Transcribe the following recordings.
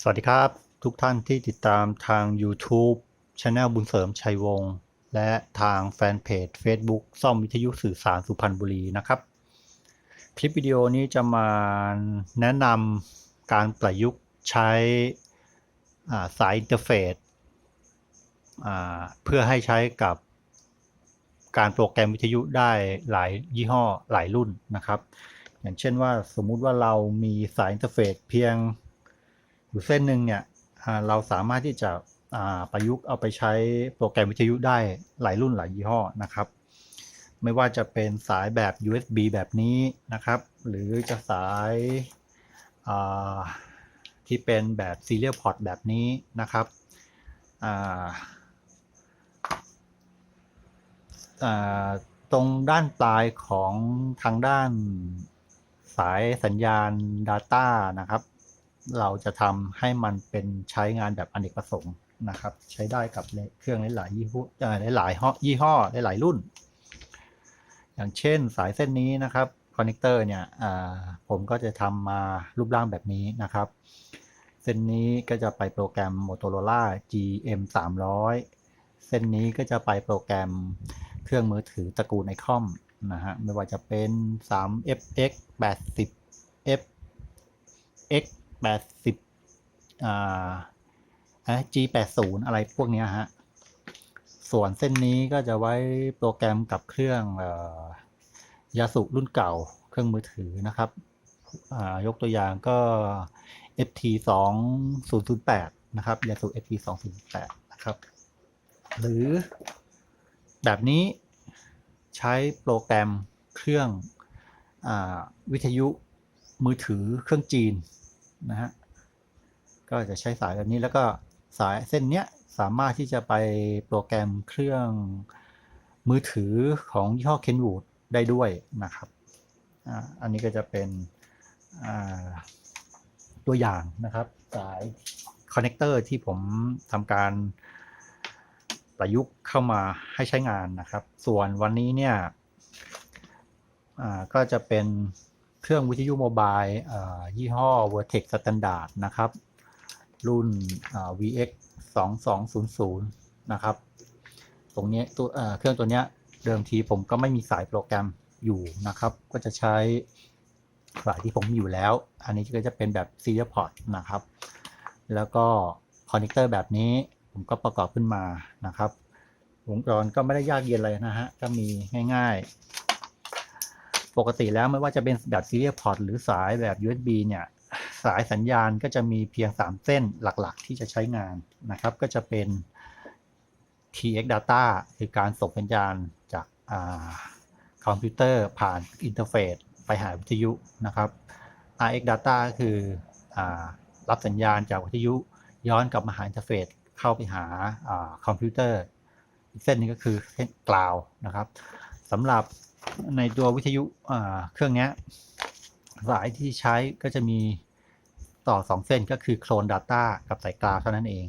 สวัสดีครับ ทุกท่านที่ติดตามทาง YouTube Channel บุญเสริมชัยวงศ์และทางแฟนเพจ Facebook ซ่อมวิทยุสื่อสารสุพรรณบุรีนะครับ คลิปวิดีโอนี้จะมาแนะนำการประยุกต์ใช้สายอินเทอร์เฟซเพื่อให้ใช้กับการโปรแกรมวิทยุได้หลายยี่ห้อหลายรุ่นนะครับ อย่างเช่นว่าสมมุติว่าเรามีสายอินเทอร์เฟซเพียง อยู่เส้นหนึ่งเนี่ยเราสามารถที่จะประยุกต์เอาไปใช้โปรแกรมวิทยุได้หลายรุ่นหลายยี่ห้อนะครับ ไม่ว่าจะเป็นสายแบบ USB แบบนี้นะครับ หรือจะสายาที่เป็นแบบ Serial Port แบบนี้นะครับตรงด้านปลายของทางด้านสายสัญญาณ Data นะครับ เราจะทำให้มันเป็นใช้งานแบบอเนกประสงค์นะครับ ใช้ได้กับเครื่องหลายๆยี่ห้อหลายๆยี่ห้อหลายรุ่น อย่างเช่นสายเส้นนี้นะครับคอนเนคเตอร์เนี่ยผมก็จะทำมารูปร่างแบบนี้นะครับ เส้นนี้ก็จะไปโปรแกรม Motorola GM 300เส้นนี้ก็จะไปโปรแกรมเครื่องมือถือตระกูลไอคอมนะฮะไม่ว่าจะเป็น 3FX 80 F X 80อ่า G 80อะไรพวกเนี้ยฮะ ส่วนเส้นนี้ก็จะไว้โปรแกรมกับเครื่องอยาสุรุ่นเก่าเครื่องมือถือนะครับ ยกตัวอย่างก็ FT 2008นะครับยาสุ FT 2008นะครับ หรือแบบนี้ใช้โปรแกรมเครื่องอวิทยุมือถือเครื่องจีน นะฮะก็จะใช้สายแบบนี้แล้วก็สายเส้นเนี้ยสามารถที่จะไปโปรแกรมเครื่องมือถือของยี่ห้อ Kenwood ได้ด้วยนะครับอันนี้ก็จะเป็นตัวอย่างนะครับ สายคอนเนคเตอร์ที่ผมทำการประยุกต์เข้ามาให้ใช้งานนะครับ ส่วนวันนี้เนี่ยก็จะเป็น เครื่องวิทยุโมบายยี่ห้อ Vertex Standard นะครับ รุ่นอ่า VX 2200นะครับ ตรงนี้ตัวเครื่องตัวเนี้ยเดิมทีผมก็ไม่มีสายโปรแกรมอยู่นะครับ ก็จะใช้สายที่ผมมีอยู่แล้ว อันนี้ก็จะเป็นแบบ Serial Port นะครับ แล้วก็คอนเนคเตอร์แบบนี้ผมก็ประกอบขึ้นมานะครับวงจรก็ไม่ได้ยากเย็นเลยนะฮะ ก็มีง่าย ปกติแล้วไม่ว่าจะเป็นแบบ Serial Port หรือสายแบบ USB เนี่ยสายสัญญาณก็จะมีเพียง 3 เส้นหลักๆ ที่จะใช้งานนะครับ ก็จะเป็น TX data คือการส่งสัญญาณจากอาคอมพิวเตอร์ผ่านอินเทอร์เฟซไปหาวิทยุนะครับ RX data ก็คืออรับสัญญาณจากวิทยุ ย้อนกลับมาหาอินเทอร์เฟซเข้าไปหาอคอมพิวเตอร์ อีกเส้นนึงก็คือเส้นกลาวนะครับ สำหรับในตัววิทยุเครื่องนี้สายที่ใช้ก็จะมีต่อ 2 เส้นก็คือโคลน Data กับสายกลาวเท่านั้นเอง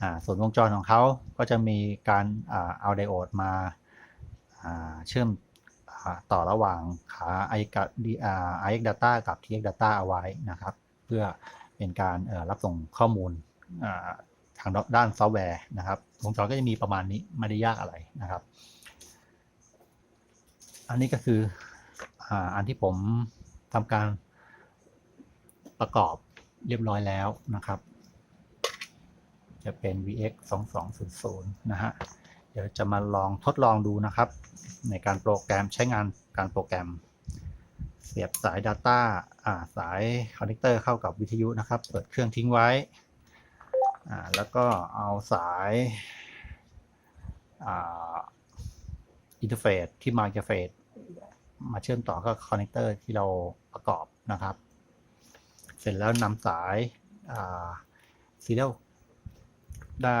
อส่วนวงจรของเขาก็จะมีการอาเอาไดโอดมาเชื่อมต่อระหว่างขา i กับ IX Data กับ TX Data เอาไว้นะครับ เพื่อเป็นการรับส่งข้อมูลทางด้านซอฟต์แวร์นะครับวงจรก็จะมีประมาณนี้ไม่ได้ยากอะไรนะครับ อันนี้ก็คืออ่าอันที่ผมทำการประกอบเรียบร้อยแล้วนะครับ จะเป็น VX 2200นะฮะ เดี๋ยวจะมาลองทดลองดูนะครับ ในการโปรแกรมใช้งานการโปรแกรม เสียบสาย Data อ่าสายคอนเนคเตอร์เข้ากับวิทยุนะครับ เปิดเครื่องทิ้งไว้อ่าแล้วก็เอาสายอ่า อินเทอร์เฟซที่มาจากเฟซมาเชื่อมต่อกับคอนเนคเตอร์ที่เราประกอบนะครับ เสร็จแล้วนำสายซีเรียลด้า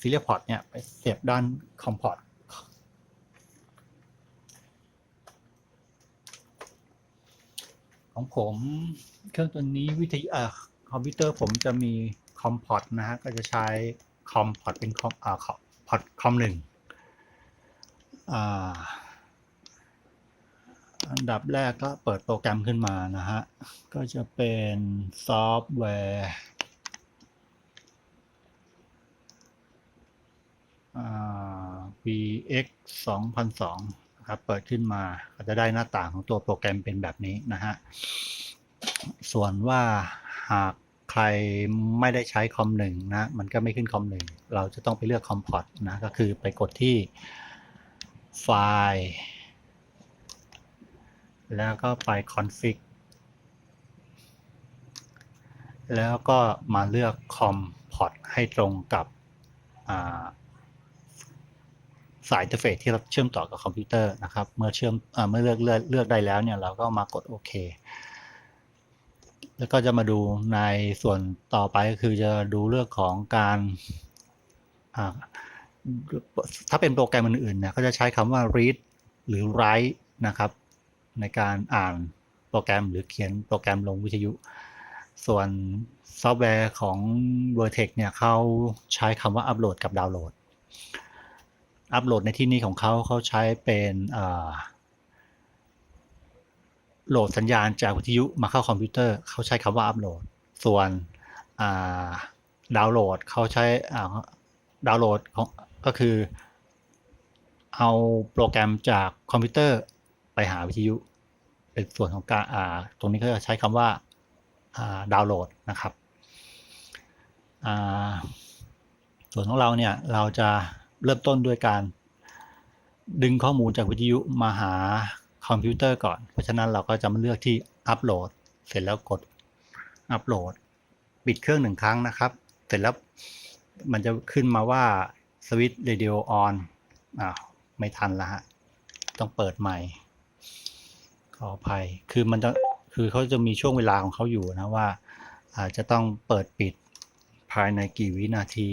ซีเรียลพอร์ตเนี่ยไปเสียบด้านคอมพอร์ตของผมเครื่องตัวนี้วิทยุอ่าคอมพิวเตอร์ผมจะมีคอมพอร์ตนะฮะก็จะใช้คอมพอร์ตเป็นคอมอ่าพอร์ตคอมหนึ่ง อันดับแรกก็เปิดโปรแกรมขึ้นมานะฮะ ก็จะเป็นซอฟต์แวร์อ่า VX 2002นะครับ เปิดขึ้นมาก็จะได้หน้าต่างของตัวโปรแกรมเป็นแบบนี้นะฮะ ส่วนว่าหากใครไม่ได้ใช้คอมหนึ่งนะ มันก็ไม่ขึ้นคอมหนึ่ง เราจะต้องไปเลือกคอมพอร์ตนะ ก็คือไปกดที่ ไฟล์ แล้วก็ไป config แล้วก็มาเลือกคอมพอร์ตให้ตรงกับาสายอินเทอร์เฟซที่เราเชื่อมต่อกับคอมพิวเตอร์นะครับ เมื่อเชื่อมอเมื่อเลือกเลือกเลือกได้แล้วเนี่ยเราก็มากดโอเค แล้วก็จะมาดูในส่วนต่อไปก็คือจะดูเรื่องของการอ่า ถ้าเป็นโปรแกรมอื่นๆเนี่ยเขาจะใช้คำว่า read หรือ write นะครับ ในการอ่านโปรแกรมหรือเขียนโปรแกรมลงวิทยุ ส่วนซอฟต์แวร์ของ Vertex เนี่ยเขาใช้คำว่าอัปโหลดกับดาวน์โหลด อัปโหลดในที่นี้ของเขาเขาใช้เป็นโหลดสัญญาณจากวิทยุมาเข้าคอมพิวเตอร์ เขาใช้คำว่าอัปโหลด ส่วนดาวน์โหลดเขาใช้ดาวน์โหลดของ ก็คือ เอาโปรแกรมจากคอมพิวเตอร์ไปหาวิทยุ เป็นส่วนของการตรงนี้ก็จะใช้คำว่าดาวน์โหลดนะครับส่วนของเราเนี่ยเราจะเริ่มต้นด้วยการดึงข้อมูลจากวิทยุมาหาคอมพิวเตอร์ก่อน เพราะฉะนั้นเราก็จะมาเลือกที่อัปโหลด เสร็จแล้วกดอัปโหลด ปิดเครื่องหนึ่งครั้งนะครับ เสร็จแล้วมันจะขึ้นมาว่า สวิตช์เรดิโอออนอ่าไม่ทันละฮะ ต้องเปิดใหม่ ขออภัย คือมันจะคือเขาจะมีช่วงเวลาของเขาอยู่นะว่าอาจจะต้องเปิดปิดภายในกี่วินาที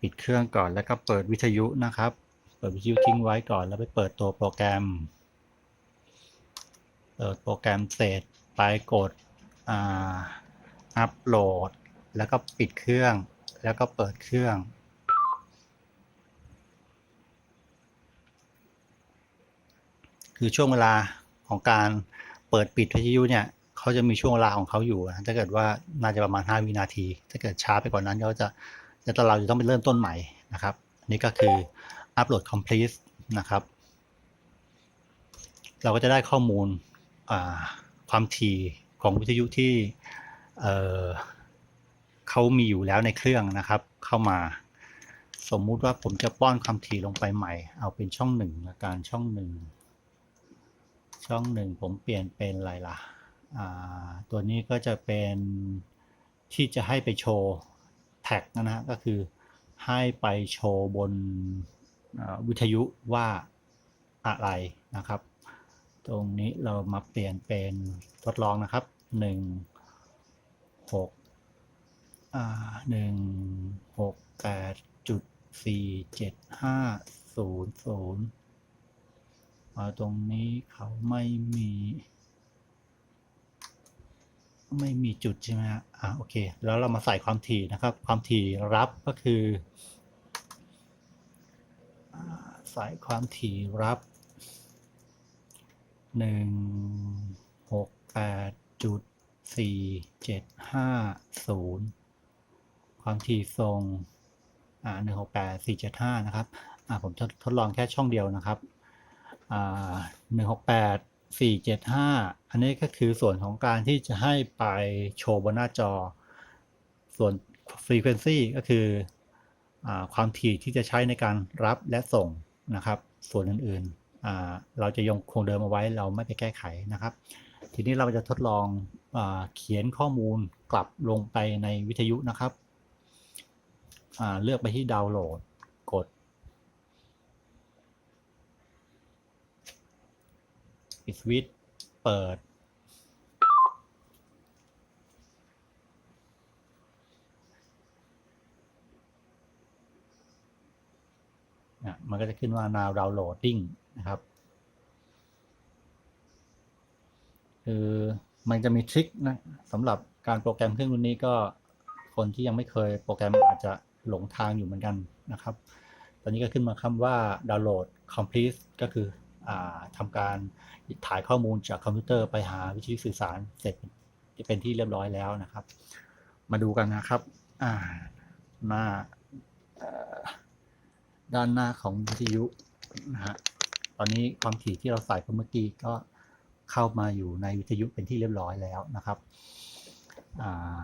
ปิดเครื่องก่อนแล้วก็เปิดวิทยุนะครับ เปิดวิทยุทิ้งไว้ก่อนแล้วไปเปิดตัวโปรแกรม เปิดโปรแกรมเสร็จไปกดอัปโหลด แล้วก็ปิดเครื่อง แล้วก็เปิดเครื่อง คือช่วงเวลาของการเปิดปิดวิทยุเนี่ยเขาจะมีช่วงเวลาของเขาอยู่นะถ้าเกิดว่าน่าจะประมาณ 5 วินาที ถ้าเกิดช้าไปกว่านั้นเขาจะจะเราจะต้องไปเริ่มต้นใหม่นะครับอันนี้ก็คืออัปโหลด complete นะครับ เราก็จะได้ข้อมูลความถี่ของวิทยุที่เเขามีอยู่แล้วในเครื่องนะครับ เข้ามา สมมุติว่าผมจะป้อนความถี่ลงไปใหม่ เอาเป็นช่องหนึ่งละการช่องหนึ่ง ช่องหนึ่งผมเปลี่ยนเป็นอะไรล่ะ ตัวนี้ก็จะเป็นที่จะให้ไปโชว์แท็กนะฮะก็คือให้ไปโชว์บนวิทยุว่าอะไรนะครับ ตรงนี้เรามาเปลี่ยนเป็นทดลองนะครับ 1 6อ่า1 6 8 4 7 5 0 0 ตรงนี้เขาไม่มี ไม่มีจุดใช่ไหมฮะอ่าโอเค แล้วเรามาใส่ความถี่นะครับ ความถี่รับก็คือใส่ความถี่รับหนึ่งหกแปดจุดสี่เจ็ดห้าศูนย์ความถี่ทรงอ่าหนึ่งหกแปดสี่เจ็ดห้านะครับอ่าผมทดลองแค่ช่องเดียวนะครับ หนึ่งหกแปดสี่เจ็ดห้าอันนี้ก็คือส่วนของการที่จะให้ไปโชว์บนหน้าจอ ส่วน frequency ก็คืออความถี่ที่จะใช้ในการรับและส่งนะครับ ส่วนอื่นๆ เราจะยังคงเดิมเอาไว้เราไม่ไปแก้ไขนะครับ ทีนี้เราจะทดลองอเขียนข้อมูลกลับลงไปในวิทยุนะครับ เลือกไปที่ดาวน์โหลด กด ปิดสวิตช์เปิด มันก็จะขึ้นว่า now downloading นะครับ คือมันจะมีทริคนะสำหรับการโปรแกรมเครื่องรุ่นนี้ก็คนที่ยังไม่เคยโปรแกรมอาจจะหลงทางอยู่เหมือนกันนะครับ ตอนนี้ก็ขึ้นมาคำว่า download complete ก็คืออ ทำการถ่ายข้อมูลจากคอมพิวเตอร์ไปหาวิธีสื่อสารเสร็จเป็นที่เรียบร้อยแล้วนะครับ มาดูกันนะครับหน้าด้านหน้าของวิทยุนะฮะตอนนี้ความถี่ที่เราใส่เมื่อกี้ก็เข้ามาอยู่ในวิทยุเป็นที่เรียบร้อยแล้วนะครับอ่า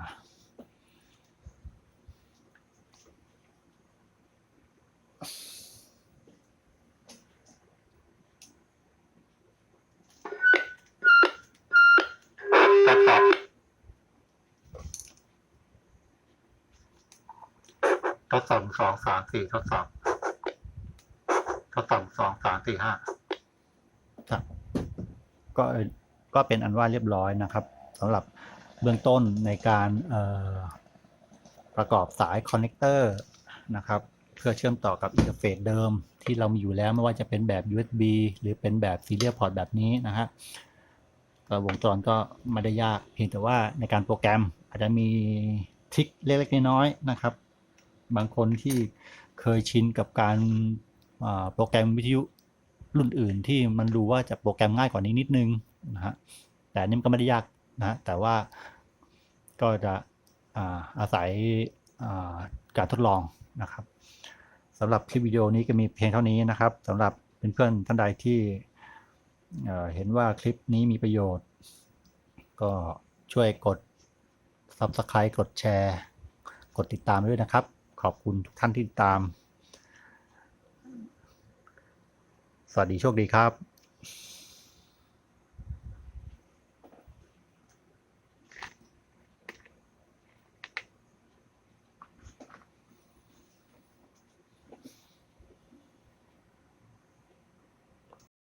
ดสอบสองสามสี่ทดสอบทดสอบสองสามสี่ห้าครับก็ก็เป็นอันว่าเรียบร้อยนะครับสำหรับเบื้องต้นในการประกอบสายคอนเน c เตอร์นะครับ เพื่อเชื่อมต่อกับอินเทอร์เฟซเดิมที่เรามีอยู่แล้วไม่ว่าจะเป็นแบบ USB หรือเป็นแบบ Serial Port แบบนี้นะฮะก็วงจรก็ไม่ได้ยากเพียงแต่ว่าในการโปรแกรมอาจจะมีทริคเล็กๆน้อยๆนะครับ บางคนที่เคยชินกับการโปรแกรมวิทยุรุ่นอื่นที่มันดูว่าจะโปรแกรมง่ายกว่านี้นิดนึงนะฮะแต่นี่มันก็ไม่ได้ยากนะแต่ว่าก็จะอาอาศัยการทดลองนะครับสำหรับคลิปวิดีโอนี้ก็มีเพียงเท่านี้นะครับสำหรับเพื่อนๆท่านใดที่เอ่อเห็นว่าคลิปนี้มีประโยชน์ ก็ช่วยกด Subscribe กดแชร์ กดติดตามด้วยนะครับ ขอบคุณทุกท่านที่ตาม สวัสดีโชคดีครับ